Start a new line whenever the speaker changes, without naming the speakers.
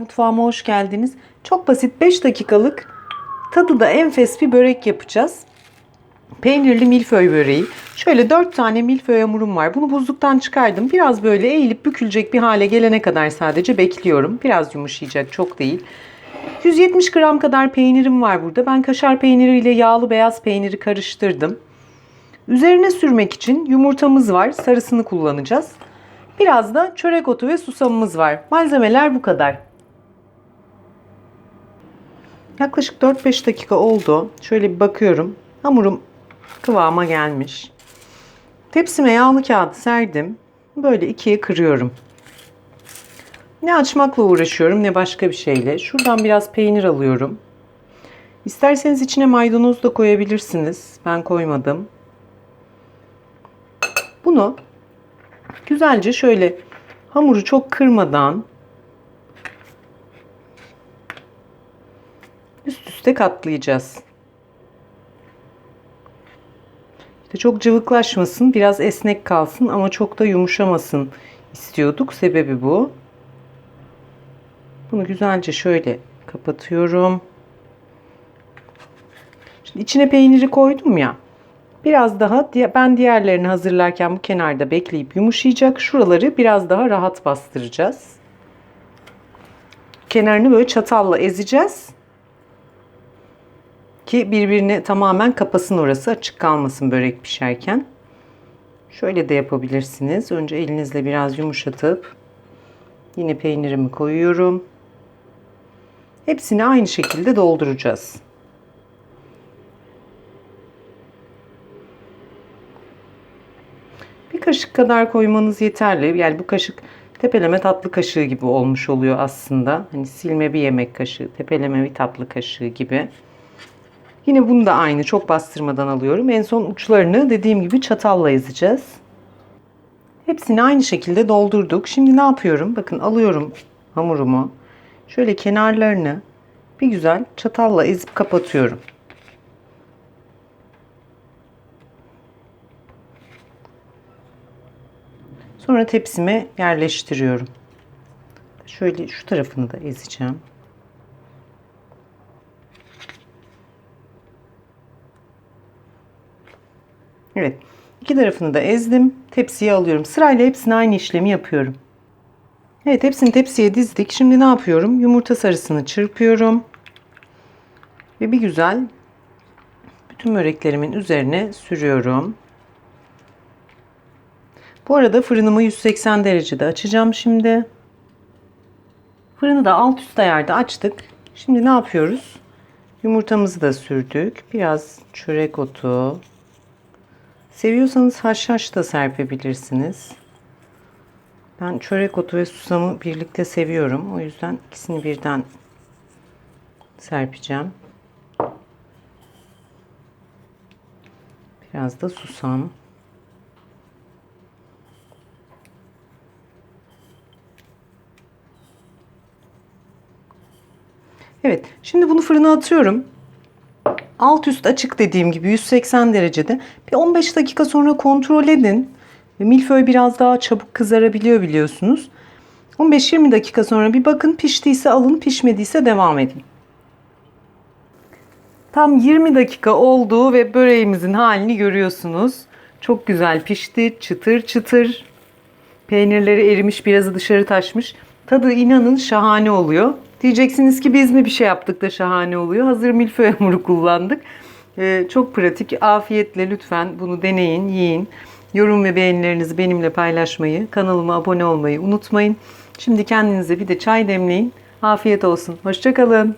Mutfağıma hoş geldiniz. Çok basit 5 dakikalık tadı da enfes bir börek yapacağız. Peynirli milföy böreği. Şöyle 4 tane milföy hamurum var. Bunu buzluktan çıkardım. Biraz böyle eğilip bükülecek bir hale gelene kadar sadece bekliyorum. Biraz yumuşayacak çok değil. 170 gram kadar peynirim var burada. Ben kaşar peyniriyle yağlı beyaz peyniri karıştırdım. Üzerine sürmek için yumurtamız var. Sarısını kullanacağız. Biraz da çörek otu ve susamımız var. Malzemeler bu kadar. Yaklaşık 4-5 dakika oldu. Şöyle bir bakıyorum. Hamurum kıvama gelmiş. Tepsime yağlı kağıdı serdim. Böyle ikiye kırıyorum. Ne açmakla uğraşıyorum ne başka bir şeyle. Şuradan biraz peynir alıyorum. İsterseniz içine maydanoz da koyabilirsiniz. Ben koymadım. Bunu güzelce şöyle hamuru çok kırmadan üst üste katlayacağız. İşte çok cıvıklaşmasın, biraz esnek kalsın ama çok da yumuşamasın istiyorduk. Sebebi bu. Bunu güzelce şöyle kapatıyorum. Şimdi içine peyniri koydum ya. Biraz daha ben diğerlerini hazırlarken bu kenarda bekleyip yumuşayacak. Şuraları biraz daha rahat bastıracağız. Kenarını böyle çatalla ezeceğiz. Ki birbirini tamamen kapasın orası açık kalmasın börek pişerken. Şöyle de yapabilirsiniz. Önce elinizle biraz yumuşatıp yine peynirimi koyuyorum. Hepsini aynı şekilde dolduracağız. Bir kaşık kadar koymanız yeterli. Yani bu kaşık tepeleme tatlı kaşığı gibi olmuş oluyor aslında. Hani silme bir yemek kaşığı, tepeleme bir tatlı kaşığı gibi. Yine bunu da aynı çok bastırmadan alıyorum. En son uçlarını dediğim gibi çatalla ezeceğiz. Hepsini aynı şekilde doldurduk. Şimdi ne yapıyorum? Bakın alıyorum hamurumu. Şöyle kenarlarını bir güzel çatalla ezip kapatıyorum. Sonra tepsime yerleştiriyorum. Şöyle şu tarafını da ezeceğim. Evet. iki tarafını da ezdim. Tepsiye alıyorum. Sırayla hepsini aynı işlemi yapıyorum. Evet hepsini tepsiye dizdik. Şimdi ne yapıyorum? Yumurta sarısını çırpıyorum. Ve bir güzel bütün böreklerimin üzerine sürüyorum. Bu arada fırınımı 180 derecede açacağım şimdi. Fırını da alt üst ayarda açtık. Şimdi ne yapıyoruz? Yumurtamızı da sürdük. Biraz çörek otu. Seviyorsanız haşhaş da serpebilirsiniz. Ben çörek otu ve susamı birlikte seviyorum. O yüzden ikisini birden serpeceğim. Biraz da susam. Evet, şimdi bunu fırına atıyorum. Alt üst açık dediğim gibi 180 derecede. Bir 15 dakika sonra kontrol edin. Milföy biraz daha çabuk kızarabiliyor biliyorsunuz. 15-20 dakika sonra bir bakın piştiyse alın, pişmediyse devam edin. Tam 20 dakika oldu ve böreğimizin halini görüyorsunuz. Çok güzel pişti, çıtır çıtır. Peynirleri erimiş, birazı dışarı taşmış. Tadı inanın şahane oluyor. Diyeceksiniz ki biz mi bir şey yaptık da şahane oluyor. Hazır milföy hamuru kullandık. Ee, çok pratik. Afiyetle lütfen bunu deneyin, yiyin. Yorum ve beğenilerinizi benimle paylaşmayı, kanalıma abone olmayı unutmayın. Şimdi kendinize bir de çay demleyin. Afiyet olsun. Hoşçakalın.